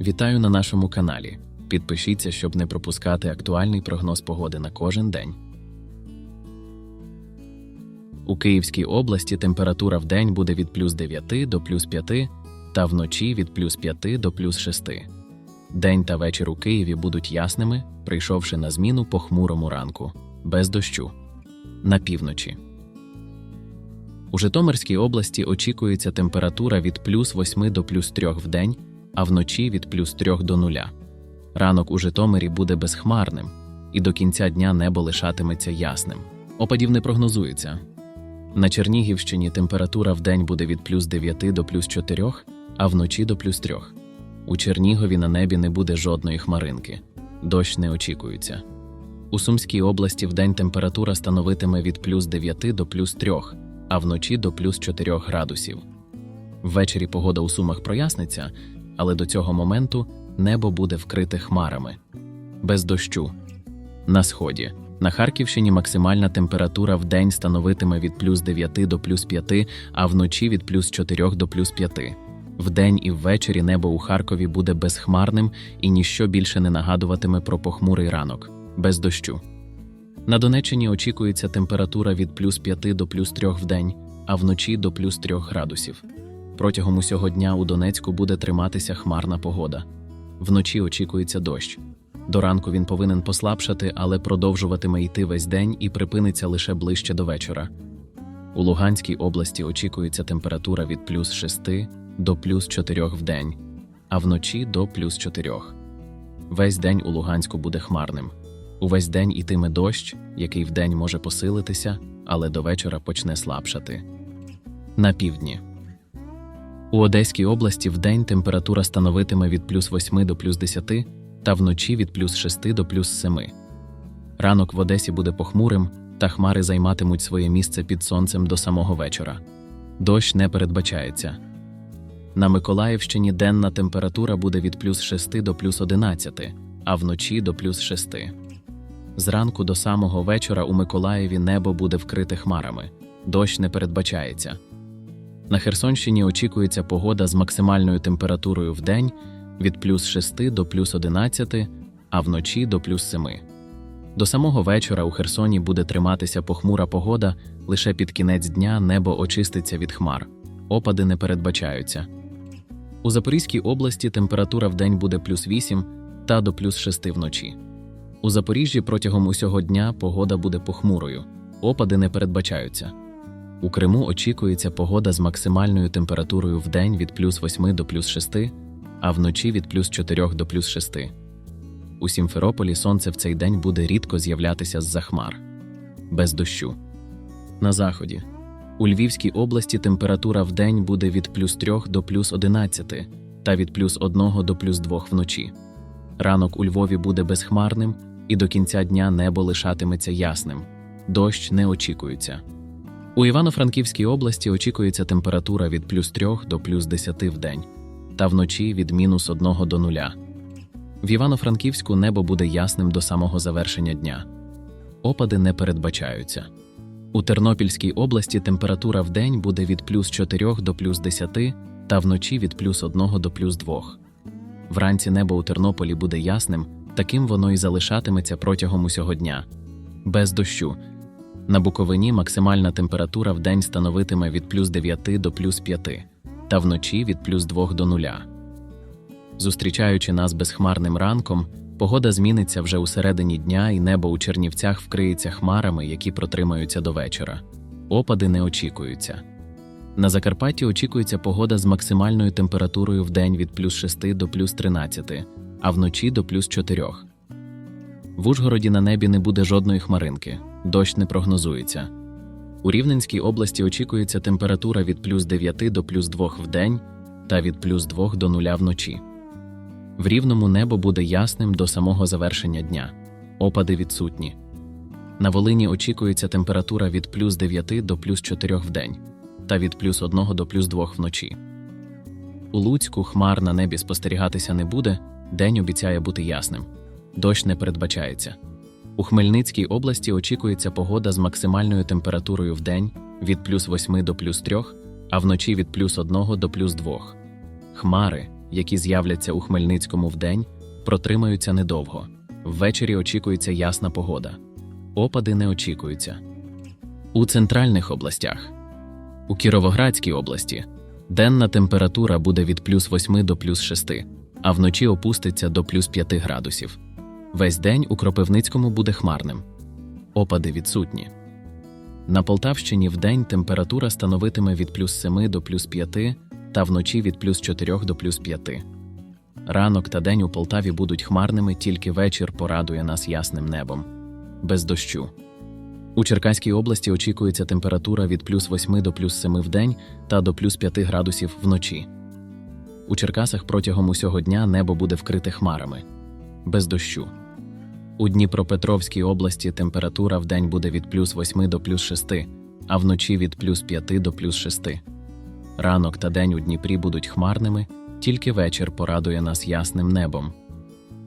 Вітаю на нашому каналі. Підпишіться, щоб не пропускати актуальний прогноз погоди на кожен день. У Київській області температура в день буде від плюс 9 до плюс 5 та вночі від плюс 5 до плюс 6. День та вечір у Києві будуть ясними, прийшовши на зміну похмурому ранку, без дощу. На півночі. У Житомирській області очікується температура від плюс 8 до плюс 3 в день, а вночі від плюс 3 до 0. Ранок у Житомирі буде безхмарним, і до кінця дня небо лишатиметься ясним. Опадів не прогнозується. На Чернігівщині температура в день буде від плюс 9 до плюс 4, а вночі до плюс 3. У Чернігові на небі не буде жодної хмаринки. Дощ не очікується. У Сумській області в день температура становитиме від плюс 9 до плюс 3, а вночі до плюс 4 градусів. Ввечері погода у Сумах проясниться, але до цього моменту небо буде вкрите хмарами. Без дощу. На сході. На Харківщині максимальна температура в день становитиме від плюс 9 до плюс 5, а вночі від плюс 4 до плюс 5. Вдень і ввечері небо у Харкові буде безхмарним і ніщо більше не нагадуватиме про похмурий ранок, без дощу. На Донеччині очікується температура від плюс 5 до плюс 3 в день, а вночі до плюс 3 градусів. Протягом усього дня у Донецьку буде триматися хмарна погода. Вночі очікується дощ. До ранку він повинен послабшати, але продовжуватиме йти весь день і припиниться лише ближче до вечора. У Луганській області очікується температура від плюс 6 до плюс 4 в день, а вночі до плюс 4. Весь день у Луганську буде хмарним. Увесь день ітиме дощ, який вдень може посилитися, але до вечора почне слабшати. На півдні. У Одеській області вдень температура становитиме від плюс 8 до плюс 10 та вночі від плюс 6 до плюс 7. Ранок в Одесі буде похмурим, та хмари займатимуть своє місце під сонцем до самого вечора. Дощ не передбачається. На Миколаївщині денна температура буде від плюс 6 до плюс 11, а вночі до плюс 6. Зранку до самого вечора у Миколаєві небо буде вкрите хмарами. Дощ не передбачається. На Херсонщині очікується погода з максимальною температурою в день від плюс 6 до плюс 11, а вночі до плюс 7. До самого вечора у Херсоні буде триматися похмура погода, лише під кінець дня небо очиститься від хмар. Опади не передбачаються. У Запорізькій області температура в день буде плюс 8 та до плюс 6 вночі. У Запоріжжі протягом усього дня погода буде похмурою. Опади не передбачаються. У Криму очікується погода з максимальною температурою в день від плюс 8 до плюс 6, а вночі від плюс 4 до плюс 6. У Сімферополі сонце в цей день буде рідко з'являтися з-за хмар. Без дощу. На заході. У Львівській області температура в день буде від плюс 3 до плюс 11 та від плюс 1 до плюс 2 вночі. Ранок у Львові буде безхмарним, і до кінця дня небо лишатиметься ясним. Дощ не очікується. У Івано-Франківській області очікується температура від плюс 3 до плюс 10 в день, та вночі від мінус 1 до 0. В Івано-Франківську небо буде ясним до самого завершення дня. Опади не передбачаються. У Тернопільській області температура в день буде від плюс 4 до плюс 10 та вночі від плюс 1 до плюс 2. Вранці небо у Тернополі буде ясним, таким воно і залишатиметься протягом усього дня. Без дощу. На Буковині максимальна температура в день становитиме від плюс 9 до плюс 5, та вночі від плюс 2 до 0. Зустрічаючи нас безхмарним ранком, погода зміниться вже у середині дня, і небо у Чернівцях вкриється хмарами, які протримаються до вечора. Опади не очікуються. На Закарпатті очікується погода з максимальною температурою в день від плюс 6 до плюс 13, а вночі до плюс 4. В Ужгороді на небі не буде жодної хмаринки, дощ не прогнозується. У Рівненській області очікується температура від плюс 9 до плюс 2 в день та від плюс 2 до 0 вночі. В рівному небо буде ясним до самого завершення дня. Опади відсутні. На Волині очікується температура від плюс 9 до плюс 4 в день та від плюс 1 до плюс 2 вночі. У Луцьку хмар на небі спостерігатися не буде, день обіцяє бути ясним. Дощ не передбачається. У Хмельницькій області очікується погода з максимальною температурою в день від плюс 8 до плюс 3, а вночі від плюс 1 до плюс 2. Хмари які з'являться у Хмельницькому вдень, протримаються недовго. Ввечері очікується ясна погода. Опади не очікуються. У центральних областях. У Кіровоградській області денна температура буде від плюс 8 до плюс 6, а вночі опуститься до плюс 5 градусів. Весь день у Кропивницькому буде хмарним. Опади відсутні. На Полтавщині вдень температура становитиме від плюс 7 до плюс 5 та вночі від плюс 4 до плюс 5. Ранок та день у Полтаві будуть хмарними, тільки вечір порадує нас ясним небом. Без дощу. У Черкаській області очікується температура від плюс 8 до плюс 7 в день та до плюс 5 градусів вночі. У Черкасах протягом усього дня небо буде вкрите хмарами. Без дощу. У Дніпропетровській області температура в день буде від плюс 8 до плюс 6, а вночі від плюс 5 до плюс 6. Ранок та день у Дніпрі будуть хмарними, тільки вечір порадує нас ясним небом.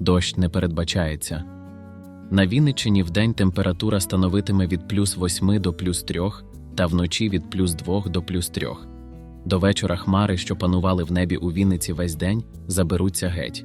Дощ не передбачається. На Вінниччині вдень температура становитиме від плюс 8 до плюс 3 та вночі від плюс 2 до плюс 3. До вечора хмари, що панували в небі у Вінниці весь день, заберуться геть.